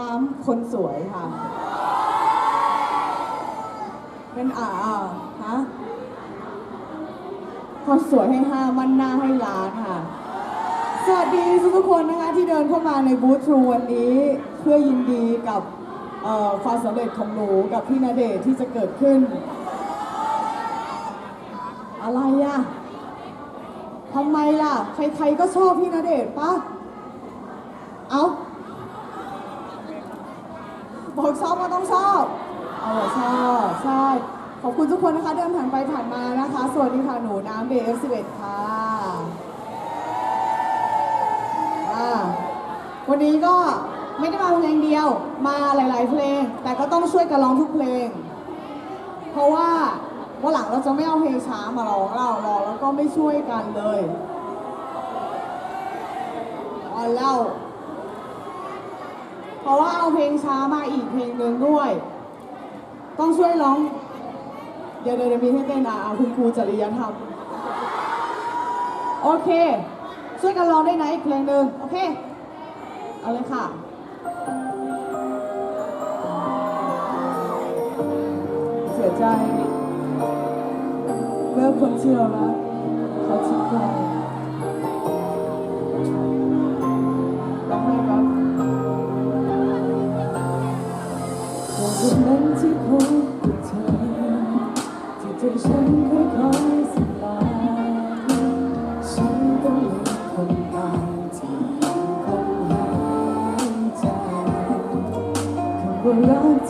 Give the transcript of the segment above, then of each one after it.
น้ำคนสวยค่ะ เป็นอ่าฮะคนสวยให้ห้ามันหน้าให้ล้านค่ะ สวัสดีทุกคนนะคะที่เดินเข้ามาในบูธทรูวันนี้ เพื่อยินดีกับความสำเร็จของหนูกับพี่ณเดชที่จะเกิดขึ้น อะไรอะทำไมล่ะ ใครๆก็ชอบพี่ณเดชปะเอา บอกชอบก็ต้องชอบเอาเหรอชอบใช่ขอบคุณทุกคนนะคะเดินผ่านไปผ่านมานะคะ สวัสดีค่ะหนูน้ำเดฟสิบเอ็ดค่ะวันนี้ก็ไม่ได้มาเพลงเดียวมาหลาย ๆ เพลง แต่ก็ต้องช่วยกันร้องทุกเพลง เพราะว่าวันหลังเราจะไม่เอาเพลงช้ามาร้องเราร้องแล้วก็ไม่ช่วยกันเลยอ๋อแล้ว เพราะว่าเอาเพลงช้ามาอีกเพลงหนึ่งด้วย ต้องช่วยร้อง เดี๋ยวเดี๋ยวมีให้เต้นอะอะคุณครูจริยธรรม โอเค ช่วยกันร้องได้ไหนอีกเพลงหนึ่งโอเค เอาเลยค่ะเสียใจเมื่อคนที่เรารักเขาทิ้งไป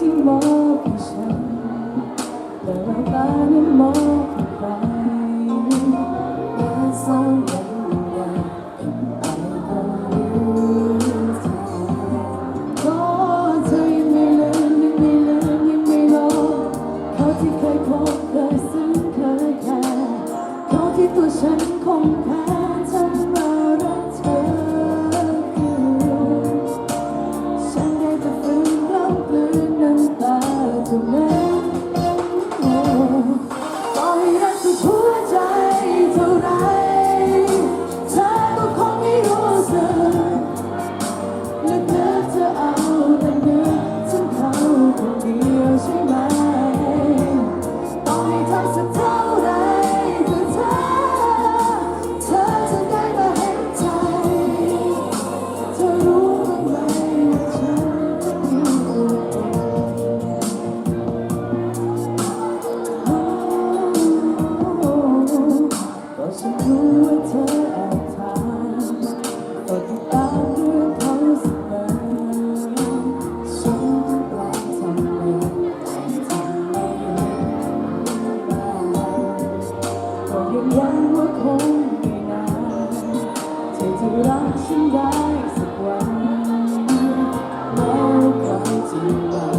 ที่มอบให้ฉันแต่ว่าตานั้นมอบให้ใครและสองวันยังเป็นไปก็รู้ใจก็เธอยังไม่ลืมยังไม่ลืมยังไม่ลงเขาที่เคยพบเคยซึ้งเคยแค่เขาที่ตัวฉันคงแพ้ เท่ หวังว่าคงไม่นานเธอจะรักฉันได้สักวันแล้วใครจะรัก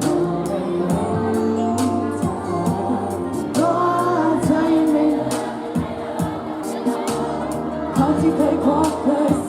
เธอไม่เห็นทางก็ใจไม่เขาที่เคยพบเคย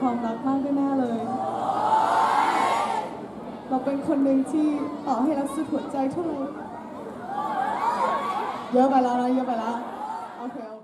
ความรักมากแน่ๆเลย เราเป็นคนหนึ่งที่ต่อให้รักสุดหัวใจเท่าไหร่เยอะไปแล้วนะเยอะไปแล้ว โอเคโอเค